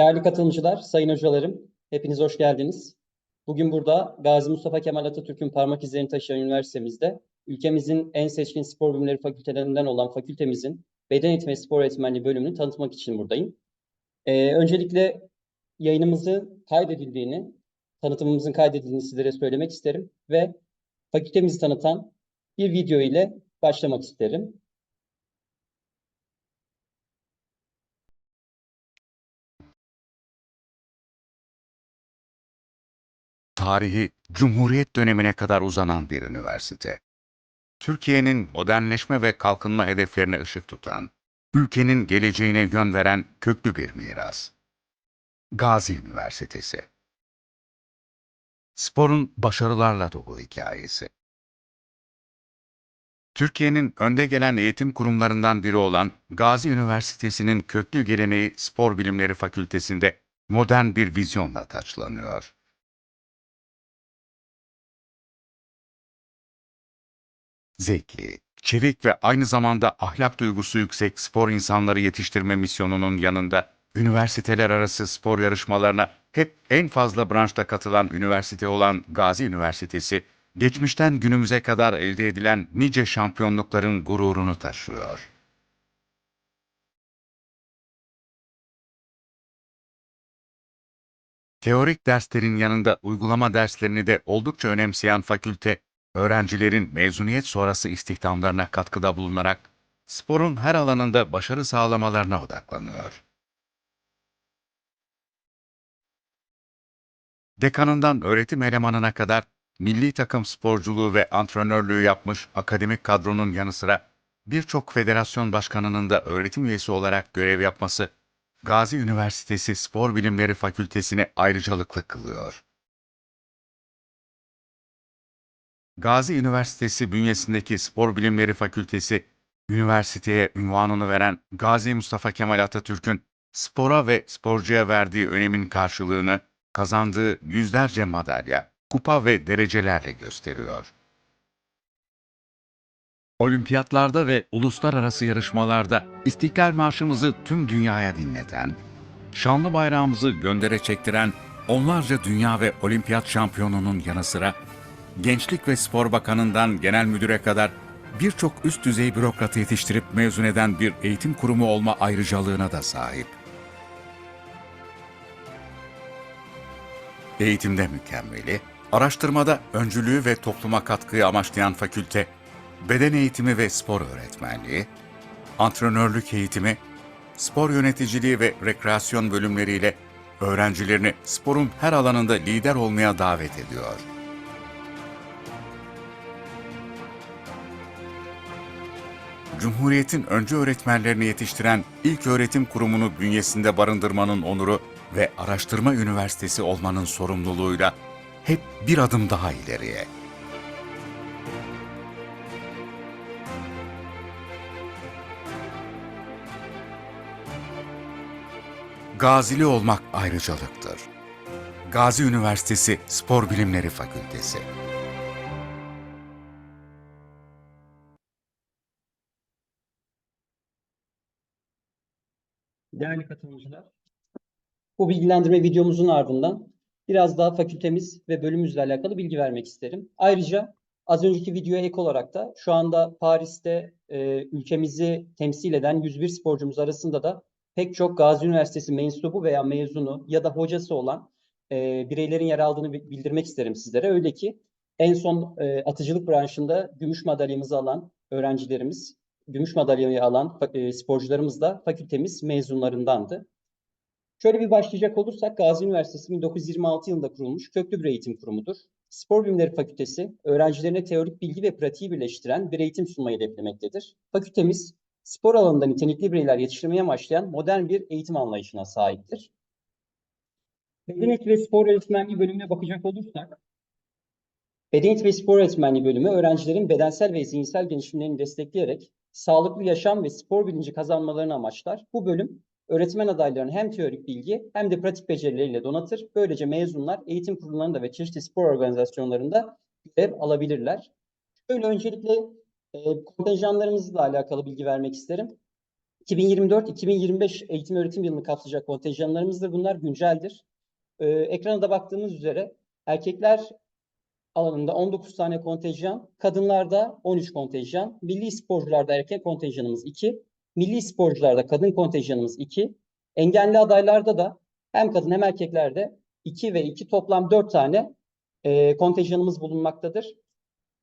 Değerli katılımcılar, sayın hocalarım, hepiniz hoş geldiniz. Bugün burada Gazi Mustafa Kemal Atatürk'ün parmak izlerini taşıyan üniversitemizde ülkemizin en seçkin spor bilimleri fakültelerinden olan fakültemizin beden eğitimi ve spor öğretmenliği bölümünü tanıtmak için buradayım. Ee, öncelikle yayınımızın kaydedildiğini, tanıtımımızın kaydedildiğini sizlere söylemek isterim ve fakültemizi tanıtan bir video ile başlamak isterim. Tarihi Cumhuriyet dönemine kadar uzanan bir üniversite. Türkiye'nin modernleşme ve kalkınma hedeflerine ışık tutan, ülkenin geleceğine yön veren köklü bir miras. Gazi Üniversitesi Sporun başarılarla dolu hikayesi. Türkiye'nin önde gelen eğitim kurumlarından biri olan Gazi Üniversitesi'nin köklü geleneği Spor Bilimleri Fakültesi'nde modern bir vizyonla taçlanıyor. Zeki, çevik ve aynı zamanda ahlak duygusu yüksek spor insanları yetiştirme misyonunun yanında üniversiteler arası spor yarışmalarına hep en fazla branşta katılan üniversite olan Gazi Üniversitesi, geçmişten günümüze kadar elde edilen nice şampiyonlukların gururunu taşıyor. Teorik derslerin yanında uygulama derslerini de oldukça önemseyen fakülte, öğrencilerin mezuniyet sonrası istihdamlarına katkıda bulunarak sporun her alanında başarı sağlamalarına odaklanıyor. Dekanından öğretim elemanına kadar milli takım sporculuğu ve antrenörlüğü yapmış akademik kadronun yanı sıra birçok federasyon başkanının da öğretim üyesi olarak görev yapması Gazi Üniversitesi Spor Bilimleri Fakültesini ayrıcalıklı kılıyor. Gazi Üniversitesi bünyesindeki Spor Bilimleri Fakültesi, üniversiteye ünvanını veren Gazi Mustafa Kemal Atatürk'ün spora ve sporcuya verdiği önemin karşılığını kazandığı yüzlerce madalya, kupa ve derecelerle gösteriyor. Olimpiyatlarda ve uluslararası yarışmalarda İstiklal Marşımızı tüm dünyaya dinleten, şanlı bayrağımızı göndere çektiren onlarca dünya ve olimpiyat şampiyonunun yanı sıra Gençlik ve Spor Bakanı'ndan genel müdüre kadar birçok üst düzey bürokratı yetiştirip mezun eden bir eğitim kurumu olma ayrıcalığına da sahip. Eğitimde mükemmeli, araştırmada öncülüğü ve topluma katkıyı amaçlayan fakülte, beden eğitimi ve spor öğretmenliği, antrenörlük eğitimi, spor yöneticiliği ve rekreasyon bölümleriyle öğrencilerini sporun her alanında lider olmaya davet ediyor. Cumhuriyet'in öncü öğretmenlerini yetiştiren ilk öğretim kurumunu bünyesinde barındırmanın onuru ve araştırma üniversitesi olmanın sorumluluğuyla hep bir adım daha ileriye. Gazili olmak ayrıcalıktır. Gazi Üniversitesi Spor Bilimleri Fakültesi Değerli katılımcılar, bu bilgilendirme videomuzun ardından biraz daha fakültemiz ve bölümümüzle alakalı bilgi vermek isterim. Ayrıca az önceki videoya ek olarak da şu anda Paris'te e, ülkemizi temsil eden 101 sporcumuz arasında da pek çok Gazi Üniversitesi mensubu veya mezunu ya da hocası olan e, bireylerin yer aldığını bi- bildirmek isterim sizlere. Öyle ki en son e, atıcılık branşında gümüş madalyamızı alan öğrencilerimiz gümüş madalyayı alan e, sporcularımız da fakültemiz mezunlarındandı. Şöyle bir başlayacak olursak Gazi Üniversitesi 1926 yılında kurulmuş köklü bir eğitim kurumudur. Spor Bilimleri Fakültesi öğrencilerine teorik bilgi ve pratiği birleştiren bir eğitim sunmayı hedeflemektedir. Fakültemiz spor alanında nitelikli bireyler yetiştirmeye amaçlayan modern bir eğitim anlayışına sahiptir. Eğitimi ve spor öğretmenliği bölümüne bakacak olursak Beden eğitimi ve spor öğretmenliği bölümü öğrencilerin bedensel ve zihinsel gelişimlerini destekleyerek sağlıklı yaşam ve spor bilinci kazanmalarını amaçlar. Bu bölüm öğretmen adaylarını hem teorik bilgi hem de pratik becerileriyle donatır. Böylece mezunlar eğitim kurumlarında ve çeşitli spor organizasyonlarında görev alabilirler. Şöyle öncelikle e, kontenjanlarımızla alakalı bilgi vermek isterim. 2024-2025 eğitim öğretim yılını kapsayacak kontenjanlarımızdır. Bunlar günceldir. Ee, ekrana da baktığımız üzere erkekler alanında 19 tane kontenjan, kadınlarda 13 kontenjan, milli sporcularda erkek kontenjanımız 2, milli sporcularda kadın kontenjanımız 2, engelli adaylarda da hem kadın hem erkeklerde 2 ve 2 toplam 4 tane e, kontenjanımız bulunmaktadır.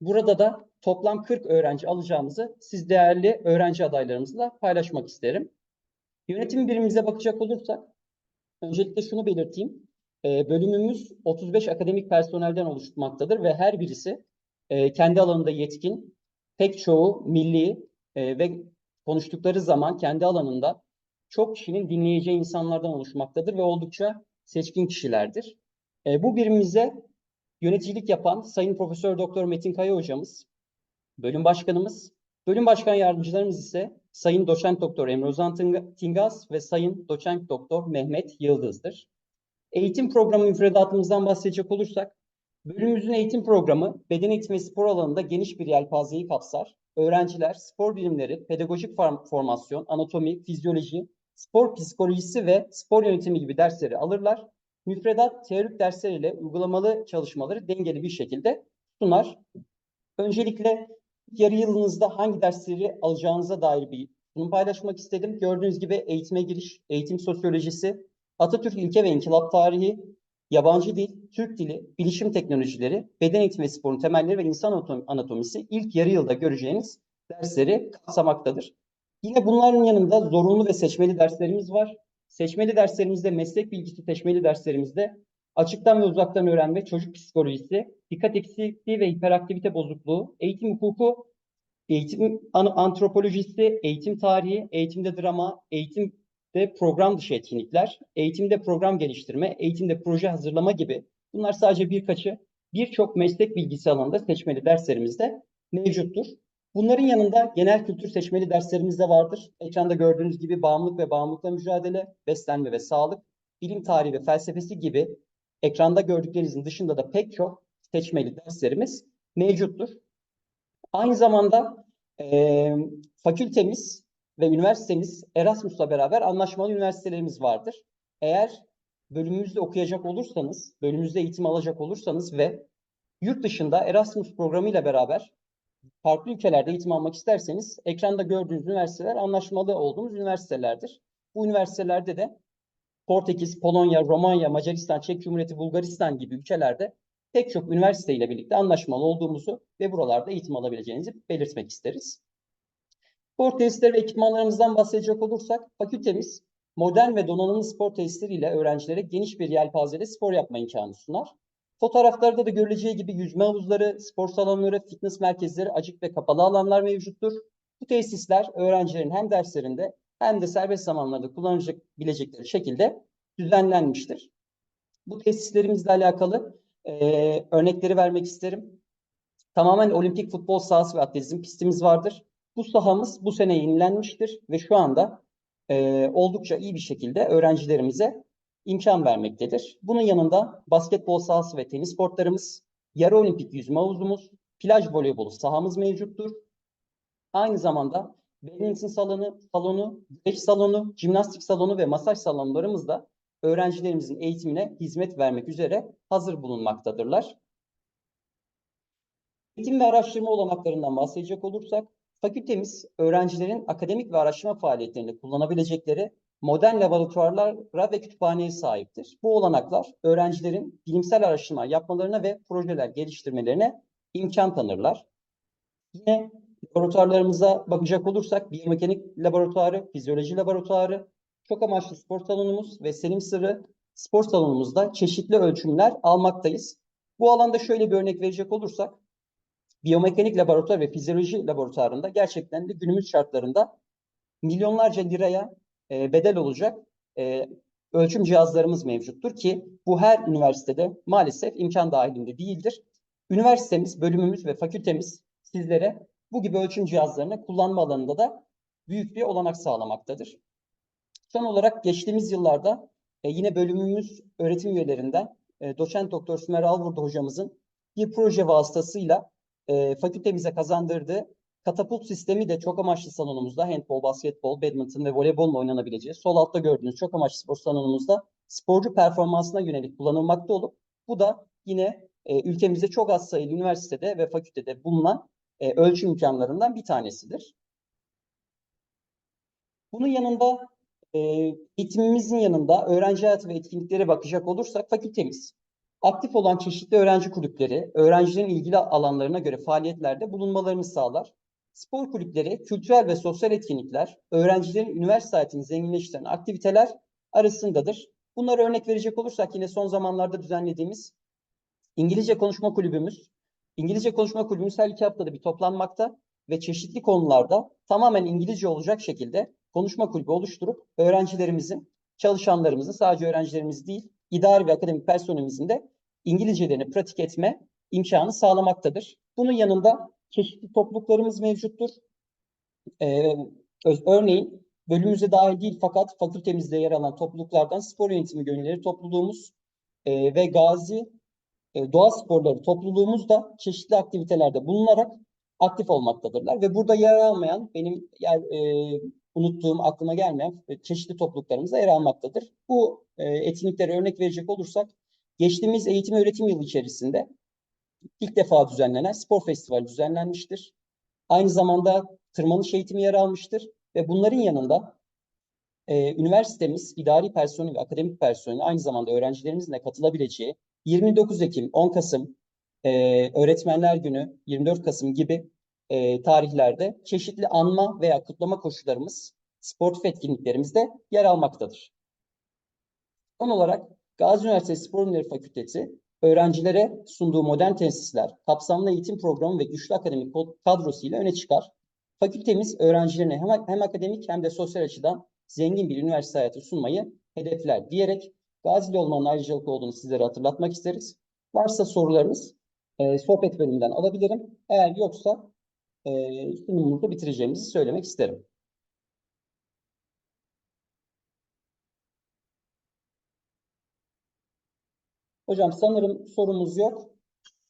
Burada da toplam 40 öğrenci alacağımızı siz değerli öğrenci adaylarımızla paylaşmak isterim. Yönetim birimimize bakacak olursak, öncelikle şunu belirteyim. E, bölümümüz 35 akademik personelden oluşmaktadır ve her birisi e, kendi alanında yetkin, pek çoğu milli e, ve konuştukları zaman kendi alanında çok kişinin dinleyeceği insanlardan oluşmaktadır ve oldukça seçkin kişilerdir. E, bu birimimize yöneticilik yapan Sayın Profesör Doktor Metin Kaya hocamız, bölüm başkanımız, bölüm başkan yardımcılarımız ise Sayın Doçent Doktor Emre Ozan Tinga- Tingaz ve Sayın Doçent Doktor Mehmet Yıldız'dır. Eğitim programı müfredatımızdan bahsedecek olursak, bölümümüzün eğitim programı beden eğitimi ve spor alanında geniş bir yelpazeyi kapsar. Öğrenciler spor bilimleri, pedagojik form- formasyon, anatomi, fizyoloji, spor psikolojisi ve spor yönetimi gibi dersleri alırlar. Müfredat teorik dersler ile uygulamalı çalışmaları dengeli bir şekilde sunar. Öncelikle yarı yılınızda hangi dersleri alacağınıza dair bir sunum paylaşmak istedim. Gördüğünüz gibi eğitime giriş, eğitim sosyolojisi, Atatürk ilke ve inkılap tarihi, yabancı dil, Türk dili, bilişim teknolojileri, beden eğitimi ve sporun temelleri ve insan anatom- anatomisi ilk yarı yılda göreceğiniz dersleri kapsamaktadır. Yine bunların yanında zorunlu ve seçmeli derslerimiz var. Seçmeli derslerimizde meslek bilgisi seçmeli derslerimizde açıktan ve uzaktan öğrenme, çocuk psikolojisi, dikkat eksikliği ve hiperaktivite bozukluğu, eğitim hukuku, eğitim an- antropolojisi, eğitim tarihi, eğitimde drama, eğitimde program dışı etkinlikler, eğitimde program geliştirme, eğitimde proje hazırlama gibi bunlar sadece birkaçı birçok meslek bilgisi alanında seçmeli derslerimizde mevcuttur. Bunların yanında genel kültür seçmeli derslerimiz de vardır. Ekranda gördüğünüz gibi bağımlılık ve bağımlılıkla mücadele, beslenme ve sağlık, bilim tarihi ve felsefesi gibi ekranda gördüklerinizin dışında da pek çok seçmeli derslerimiz mevcuttur. Aynı zamanda eee, fakültemiz ve üniversitemiz Erasmus'la beraber anlaşmalı üniversitelerimiz vardır. Eğer bölümümüzde okuyacak olursanız, bölümümüzde eğitim alacak olursanız ve yurt dışında Erasmus programıyla beraber farklı ülkelerde eğitim almak isterseniz ekranda gördüğünüz üniversiteler anlaşmalı olduğumuz üniversitelerdir. Bu üniversitelerde de Portekiz, Polonya, Romanya, Macaristan, Çek Cumhuriyeti, Bulgaristan gibi ülkelerde pek çok üniversite ile birlikte anlaşmalı olduğumuzu ve buralarda eğitim alabileceğinizi belirtmek isteriz. Spor tesisleri ve ekipmanlarımızdan bahsedecek olursak, fakültemiz modern ve donanımlı spor tesisleriyle öğrencilere geniş bir yelpazede spor yapma imkanı sunar. Fotoğraflarda da görüleceği gibi yüzme havuzları, spor salonları, fitness merkezleri, açık ve kapalı alanlar mevcuttur. Bu tesisler öğrencilerin hem derslerinde hem de serbest zamanlarda kullanabilecekleri şekilde düzenlenmiştir. Bu tesislerimizle alakalı eee, örnekleri vermek isterim. Tamamen olimpik futbol sahası ve atletizm pistimiz vardır. Bu sahamız bu sene yenilenmiştir ve şu anda eee, oldukça iyi bir şekilde öğrencilerimize imkan vermektedir. Bunun yanında basketbol sahası ve tenis kortlarımız, yarı olimpik yüzme havuzumuz, plaj voleybolu sahamız mevcuttur. Aynı zamanda badminton salonu, salonu, güreş salonu, jimnastik salonu ve masaj salonlarımız da öğrencilerimizin eğitimine hizmet vermek üzere hazır bulunmaktadırlar. Eğitim ve araştırma olanaklarından bahsedecek olursak, fakültemiz öğrencilerin akademik ve araştırma faaliyetlerinde kullanabilecekleri modern laboratuvarlara ve kütüphaneye sahiptir. Bu olanaklar öğrencilerin bilimsel araştırma yapmalarına ve projeler geliştirmelerine imkan tanırlar. Yine laboratuvarlarımıza bakacak olursak biyomekanik laboratuvarı, fizyoloji laboratuvarı, çok amaçlı spor salonumuz ve Selim Sırrı spor salonumuzda çeşitli ölçümler almaktayız. Bu alanda şöyle bir örnek verecek olursak, biyomekanik laboratuvar ve fizyoloji laboratuvarında gerçekten de günümüz şartlarında milyonlarca liraya e, bedel olacak e, ölçüm cihazlarımız mevcuttur ki bu her üniversitede maalesef imkan dahilinde değildir. Üniversitemiz, bölümümüz ve fakültemiz sizlere bu gibi ölçüm cihazlarını kullanma alanında da büyük bir olanak sağlamaktadır. Son olarak geçtiğimiz yıllarda e, yine bölümümüz öğretim üyelerinden e, doçent doktor Sümer Alvurdu hocamızın bir proje vasıtasıyla e, fakültemize kazandırdığı Katapult sistemi de çok amaçlı salonumuzda. Handbol, basketbol, badminton ve voleybolla oynanabileceği. Sol altta gördüğünüz çok amaçlı spor salonumuzda sporcu performansına yönelik kullanılmakta olup bu da yine e, ülkemizde çok az sayılı üniversitede ve fakültede bulunan e, ölçü imkanlarından bir tanesidir. Bunun yanında e, eğitimimizin yanında öğrenci hayatı ve etkinliklere bakacak olursak fakültemiz aktif olan çeşitli öğrenci kulüpleri, öğrencilerin ilgili alanlarına göre faaliyetlerde bulunmalarını sağlar. Spor kulüpleri, kültürel ve sosyal etkinlikler, öğrencilerin üniversite hayatını zenginleştiren aktiviteler arasındadır. Bunlara örnek verecek olursak yine son zamanlarda düzenlediğimiz İngilizce Konuşma Kulübümüz, İngilizce Konuşma Kulübümüz her iki haftada bir toplanmakta ve çeşitli konularda tamamen İngilizce olacak şekilde konuşma kulübü oluşturup öğrencilerimizin, çalışanlarımızın sadece öğrencilerimiz değil, idari ve akademik personelimizin de İngilizcelerini pratik etme imkanı sağlamaktadır. Bunun yanında çeşitli topluluklarımız mevcuttur. Ee, örneğin bölümümüze dahil değil fakat fakültemizde yer alan topluluklardan spor yönetimi gönülleri topluluğumuz e, ve Gazi e, Doğa Sporları topluluğumuz da çeşitli aktivitelerde bulunarak aktif olmaktadırlar. Ve burada yer almayan, benim yer, e, unuttuğum, aklıma gelmeyen e, çeşitli topluluklarımızda yer almaktadır. Bu e, etkinliklere örnek verecek olursak, geçtiğimiz eğitim öğretim yılı içerisinde ilk defa düzenlenen spor festivali düzenlenmiştir. Aynı zamanda tırmanış eğitimi yer almıştır ve bunların yanında e, üniversitemiz idari personeli ve akademik personeli aynı zamanda öğrencilerimizin de katılabileceği 29 Ekim, 10 Kasım, Öğretmenler Günü, 24 Kasım gibi e, tarihlerde çeşitli anma veya kutlama koşullarımız, sportif etkinliklerimizde yer almaktadır. Son olarak Gazi Üniversitesi Spor Bilimleri Fakültesi öğrencilere sunduğu modern tesisler, kapsamlı eğitim programı ve güçlü akademik kod- kadrosu ile öne çıkar. Fakültemiz öğrencilerine hem, hem akademik hem de sosyal açıdan zengin bir üniversite hayatı sunmayı hedefler diyerek Gazi'de olmanın ayrıcalıklı olduğunu sizlere hatırlatmak isteriz. Varsa sorularınız e, sohbet bölümünden alabilirim. Eğer yoksa e, sunumumuzu bitireceğimizi söylemek isterim. Hocam sanırım sorumuz yok.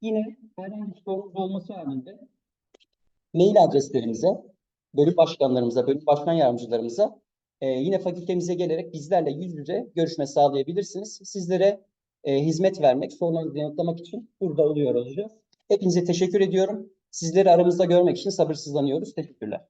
Yine herhangi bir sorumuz olması halinde mail adreslerimize, bölüm başkanlarımıza, bölüm başkan yardımcılarımıza e, yine fakültemize gelerek bizlerle yüz yüze görüşme sağlayabilirsiniz. Sizlere e, hizmet vermek, sorularınızı yanıtlamak için burada oluyor olacağız. Hepinize teşekkür ediyorum. Sizleri aramızda görmek için sabırsızlanıyoruz. Teşekkürler.